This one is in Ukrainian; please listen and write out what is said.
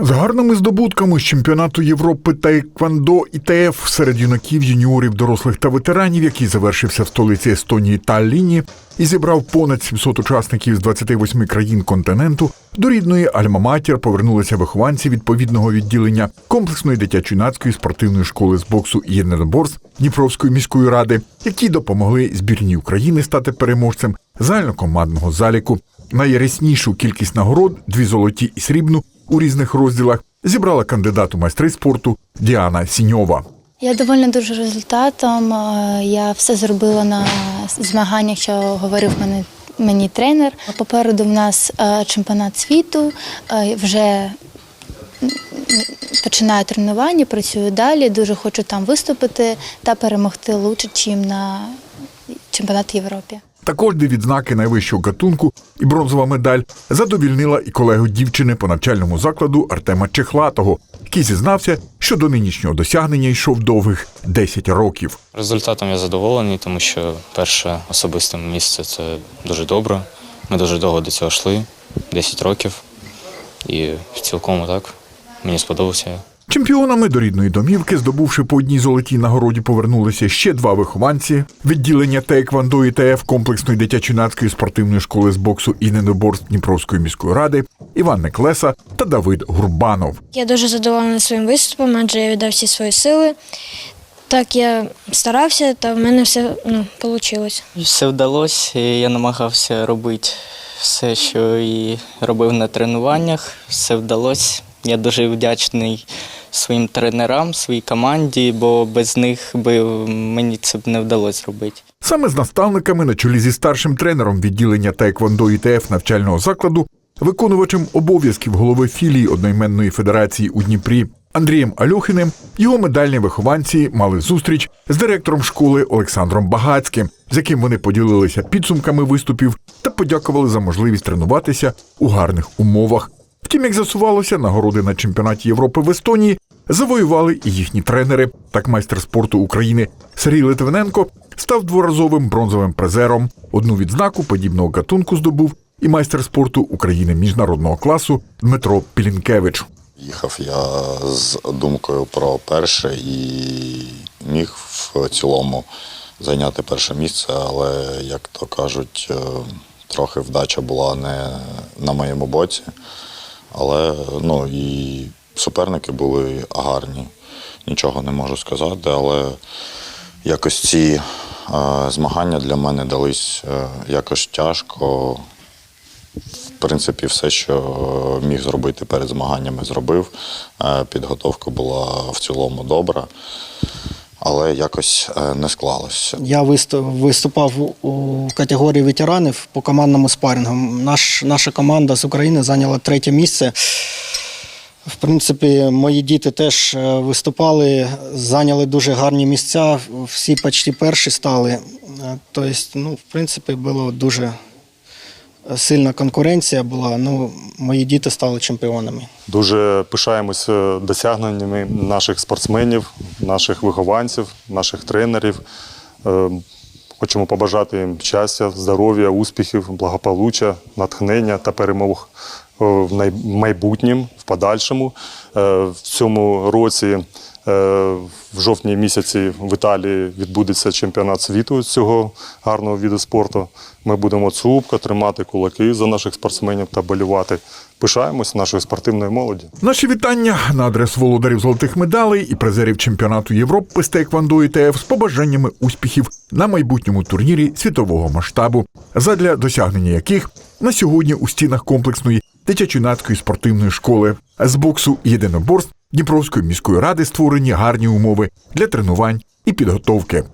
З гарними здобутками з чемпіонату Європи та Еквандо ІТФ серед юнаків, юніорів, дорослих та ветеранів, який завершився в столиці Естонії Талліні і зібрав понад 700 учасників з 28 країн континенту, до рідної Альма-Матір повернулися вихованці відповідного відділення комплексної дитячо-юнацької спортивної школи з боксу і єдиноборств Дніпровської міської ради, які допомогли збірній України стати переможцем загальнокомандного заліку. Найряснішу кількість нагород дві золоті і срібну у різних розділах зібрала кандидат у майстри спорту Діана Сіньова. Я довольна дуже результатом. Е, Я все зробила на змаганнях, що говорив мене, мені тренер. Попереду в нас е, чемпіонат світу. Е, Вже починаю тренування, працюю далі. Дуже хочу там виступити та перемогти лучше, ніж на чемпіонаті Європи. Також дві відзнаки найвищого гатунку і бронзова медаль задовільнила і колегу дівчини по навчальному закладу Артема Чехлатого, який зізнався, що до нинішнього досягнення йшов довгих 10 років. Результатом я задоволений, тому що перше особисте місце це дуже добре. Ми дуже довго до цього йшли, 10 років. І в цілком так мені сподобався. Чемпіонами до рідної домівки, здобувши по одній золотій нагороді, повернулися ще два вихованці відділення Тейквандо і ТФ комплексної дитячо-юнацької спортивної школи з боксу і недоборств Дніпровської міської ради Іван Неклеса та Давид Гурбанов. Я дуже задоволена своїм виступом, адже я віддав всі свої сили. Так я старався, та в мене все ну, вийшло. Все вдалося, я намагався робити все, що і робив на тренуваннях. Все вдалося. Я дуже вдячний своїм тренерам, своїй команді, бо без них би мені це б не вдалося зробити. Саме з наставниками на чолі зі старшим тренером відділення Тейквондо ІТФ навчального закладу, виконувачем обов'язків голови філії одноіменної федерації у Дніпрі Андрієм Альохиним, його медальні вихованці мали зустріч з директором школи Олександром Багацьким, з яким вони поділилися підсумками виступів та подякували за можливість тренуватися у гарних умовах. Втім, як з'ясувалося, нагороди на чемпіонаті Європи в Естонії завоювали і їхні тренери. Так майстер спорту України Сергій Литвиненко став дворазовим бронзовим призером. Одну відзнаку подібного гатунку здобув і майстер спорту України міжнародного класу Дмитро Пілінкевич. Їхав я з думкою про перше і міг в цілому зайняти перше місце, але, як то кажуть, е, трохи вдача була не на моєму боці. Але ну, і суперники були гарні. Нічого не можу сказати, але якось ці е, змагання для мене дались е, якось тяжко. В принципі, все, що міг зробити перед змаганнями, зробив. Е, Підготовка була в цілому добра, але якось е, не склалося. Я виступав у- категорії ветеранів по командному спарингу. Наш, наша команда з України зайняла третє місце. В принципі, мої діти теж е, виступали, зайняли дуже гарні місця, всі почти перші стали. Тобто, ну, в принципі, було дуже сильна конкуренція була. Ну, мої діти стали чемпіонами. Дуже пишаємося досягненнями наших спортсменів, наших вихованців, наших тренерів. Е, Хочемо побажати їм щастя, здоров'я, успіхів, благополуччя, натхнення та перемог е, в майбутнім, в подальшому. Е, В цьому році, е, в жовтні місяці, в Італії відбудеться чемпіонат світу з цього гарного виду спорту. Ми будемо цупко тримати кулаки за наших спортсменів та болювати. Пишаємось нашою спортивною молоді. Наші вітання на адресу володарів золотих медалей і призерів чемпіонату Європи з Тейквондо ІТФ з побажаннями успіхів на майбутньому турнірі світового масштабу, задля досягнення яких на сьогодні у стінах комплексної дитячо-юнацької спортивної школи з боксу і єдиноборств Дніпровської міської ради створені гарні умови для тренувань і підготовки.